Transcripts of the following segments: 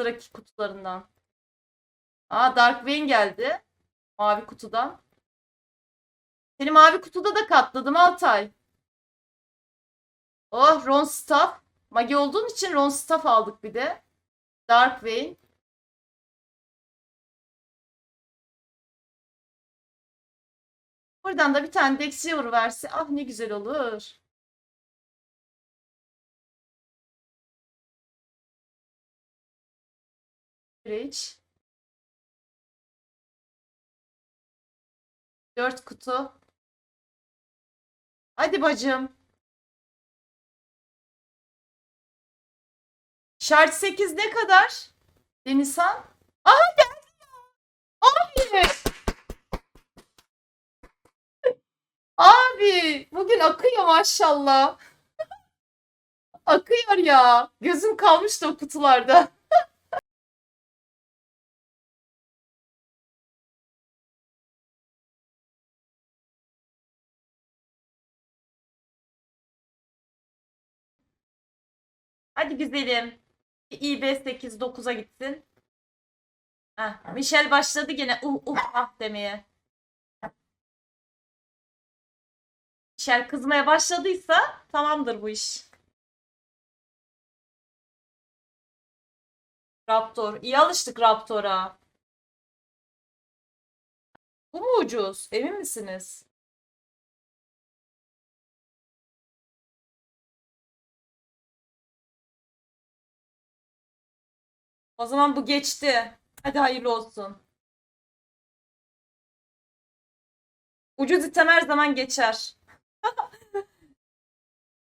Mandraki kutularından. Aa Dark Vayne geldi. Mavi kutudan. Seni mavi kutuda da katladım Altay. Oh Ron Staff. Magi olduğun için Ron Staff aldık bir de. Dark Vayne. Buradan da bir tane Dexior verse ah ne güzel olur. Bridge. Dört kutu. Hadi bacım. Şart 8 ne kadar? Denizhan? Aha geldi ya. Abi. Abi bugün akıyor maşallah. Akıyor ya. Gözüm kalmıştı o kutularda. Hadi güzelim. İB 8 9'a gitsin. Heh, Michel başladı gene uh uh ah demeye. Michel kızmaya başladıysa tamamdır bu iş. Raptor. İyi alıştık Raptor'a. Bu mu ucuz? Emin misiniz? O zaman bu geçti. Hadi hayırlı olsun. Ucuz item her zaman geçer.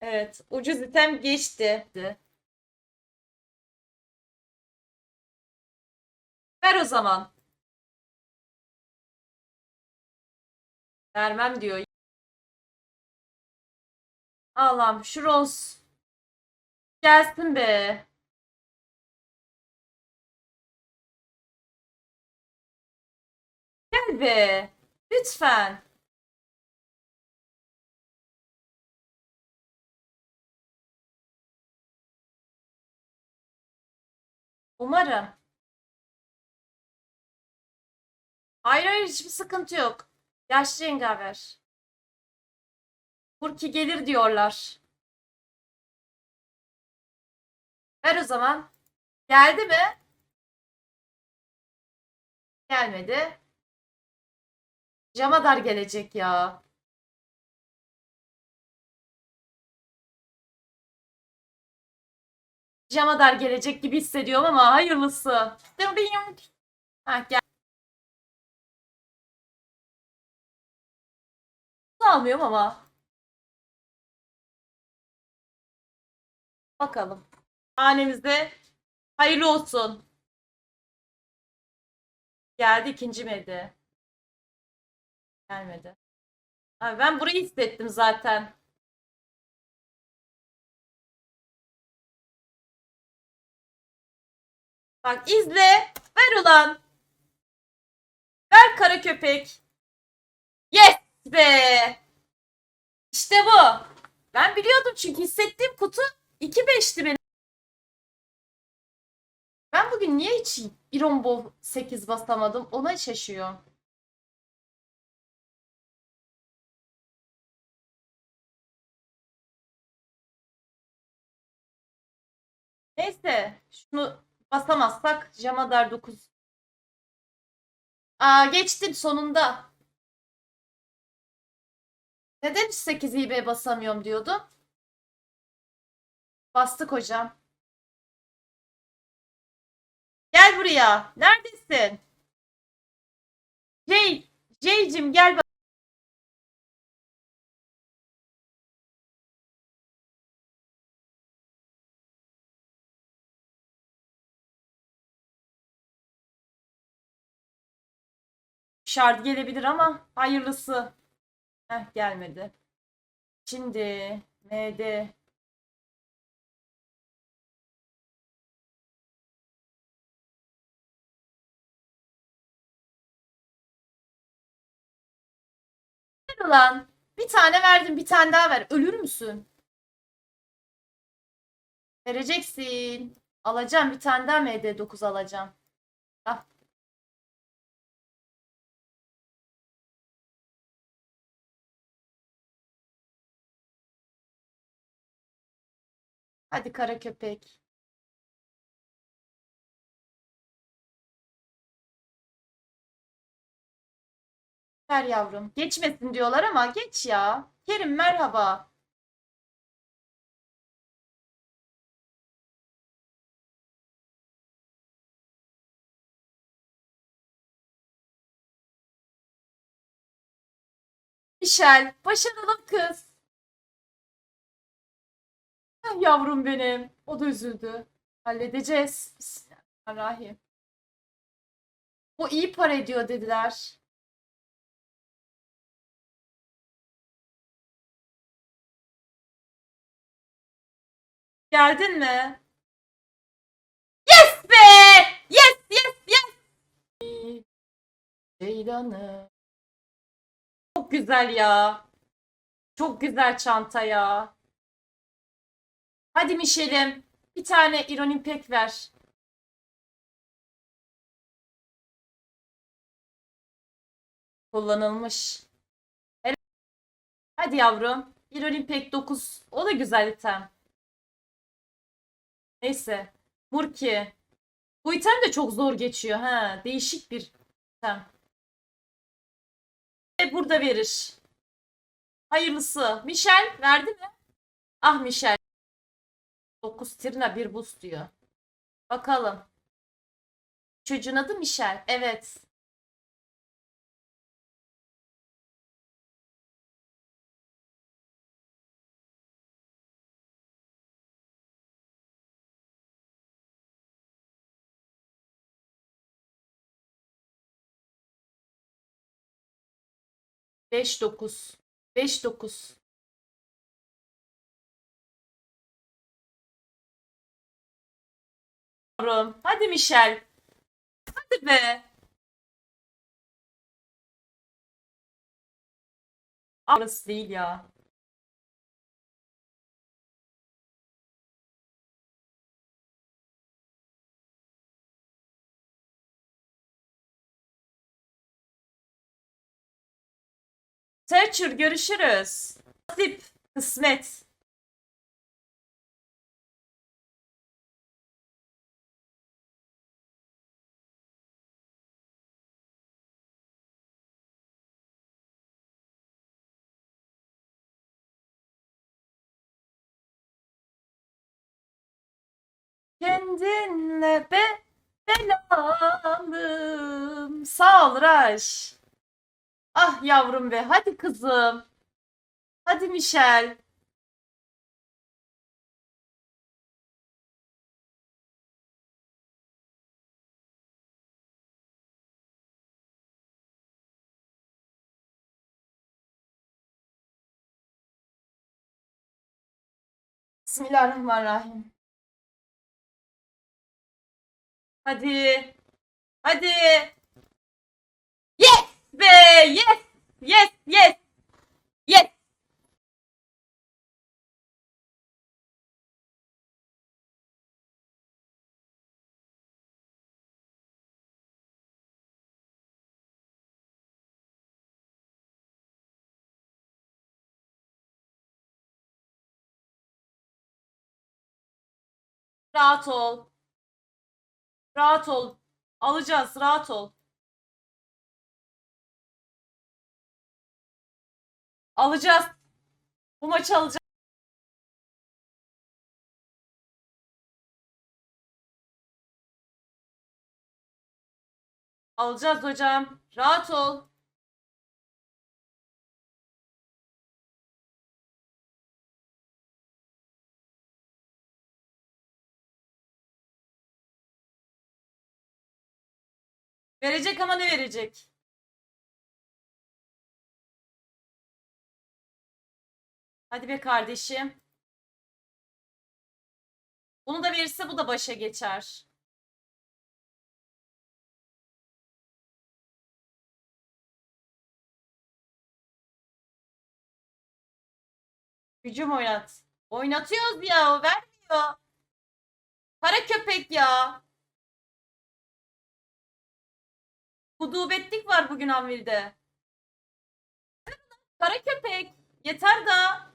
Evet, ucuz item geçti. Ver o zaman. Vermem diyor. Allah'ım şu Rose gelsin be. Be. Lütfen. Umarım. Hayır hayır hiçbir sıkıntı yok. Yaşlı yengaver. Burki gelir diyorlar. Ver o zaman. Geldi mi? Gelmedi. Jamadar gelecek ya. Jamadar gelecek gibi hissediyorum ama hayırlısı. Ha gel. Almıyorum ama. Bakalım. Hanemizde hayırlı olsun. Geldi ikinci medi. Gelmedi. Abi ben burayı hissettim zaten. Bak izle. Ver ulan. Ver kara köpek. Yes be. İşte bu. Ben biliyordum çünkü hissettiğim kutu 2-5'ti benim. Ben bugün niye hiç Iron Ball 8 basamadım? Ona şaşıyor. Neyse. Şunu basamazsak Jamadar 9. Aa geçtim sonunda. Neden hiç 8 IB basamıyorum diyordum. Bastık hocam. Gel buraya. Neredesin? Jay, Jay'cim gel bak. Şart gelebilir ama hayırlısı. Heh, gelmedi. Şimdi MD ulan. Bir tane verdim, bir tane daha ver. Ölür müsün? Vereceksin. Alacağım bir tane daha MD9 alacağım. Al. Hadi kara köpek. Ver yavrum. Geçmesin diyorlar ama geç ya. Kerim merhaba. Michel, başarılı kız. Yavrum benim. O da üzüldü. Halledeceğiz. Bismillahirrahmanirrahim. Bu iyi para ediyor dediler. Geldin mi? Yes be! Yes, yes, yes! Ceylanı. Çok güzel ya. Çok güzel çanta ya. Hadi Mişel'im. Bir tane İronin Pek ver. Kullanılmış. Hadi yavrum. İronin Pek 9. O da güzel item. Neyse. Murki. Bu item de çok zor geçiyor. Ha, değişik bir item. Ve burada verir. Hayırlısı. Michel verdi mi? Ah Michel. 9 Trina bir boost diyor. Bakalım. Çocuğun adı Michel. Evet. Beş dokuz. Beş dokuz. Yavrum. Hadi Michel. Hadi be. Arası değil ya. Searcher görüşürüz. Nasip, kısmet. Kendinle be belalım. Sağ ol Raş. Ah yavrum be. Hadi kızım. Hadi Michel. Bismillahirrahmanirrahim. Hadi. Hadi. Yes be. Yes. Yes. Yes. Yes. Rahat ol. Rahat ol. Alacağız. Rahat ol. Alacağız. Bu maçı alacağız. Alacağız hocam. Rahat ol. Verecek ama ne verecek? Hadi be kardeşim. Bunu da verirse bu da başa geçer. Hücum oynat. Oynatıyoruz ya o vermiyor. Kara köpek ya. Hudubetlik var bugün Anvil'de. Kara köpek. Yeter da.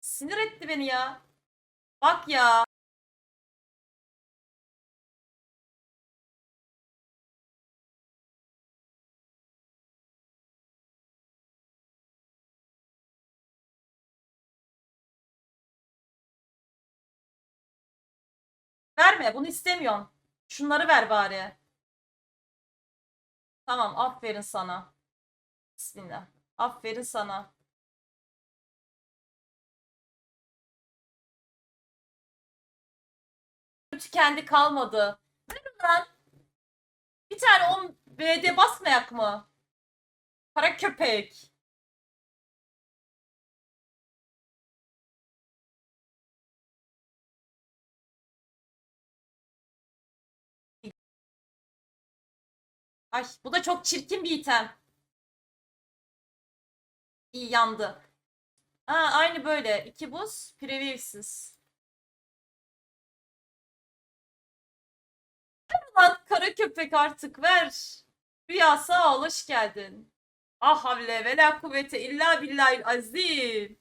Sinir etti beni ya. Bak ya. Verme bunu istemiyorum. Şunları ver bari. Tamam aferin sana. Bismillah. Aferin sana. Tükendi kalmadı. Verin lan. Bir tane 10 BD basmayak mı? Kara köpek. Ay bu da çok çirkin bir item. İyi yandı. Aa, aynı böyle. İki buz, previewsiz. Lan kara köpek artık ver. Rüya sağ ol hoş geldin. Ah havle ve la kuvvete illa billahil azim.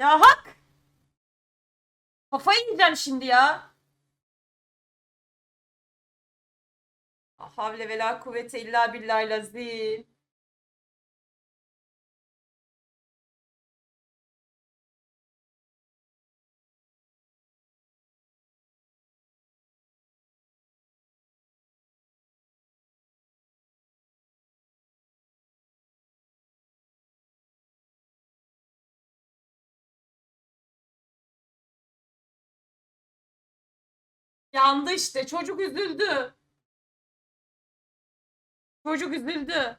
Ya hak. Kafayı yiyeceğim şimdi ya. Havle ve kuvvete illa billahil azim. Yandı işte. Çocuk üzüldü. Çocuk üzüldü.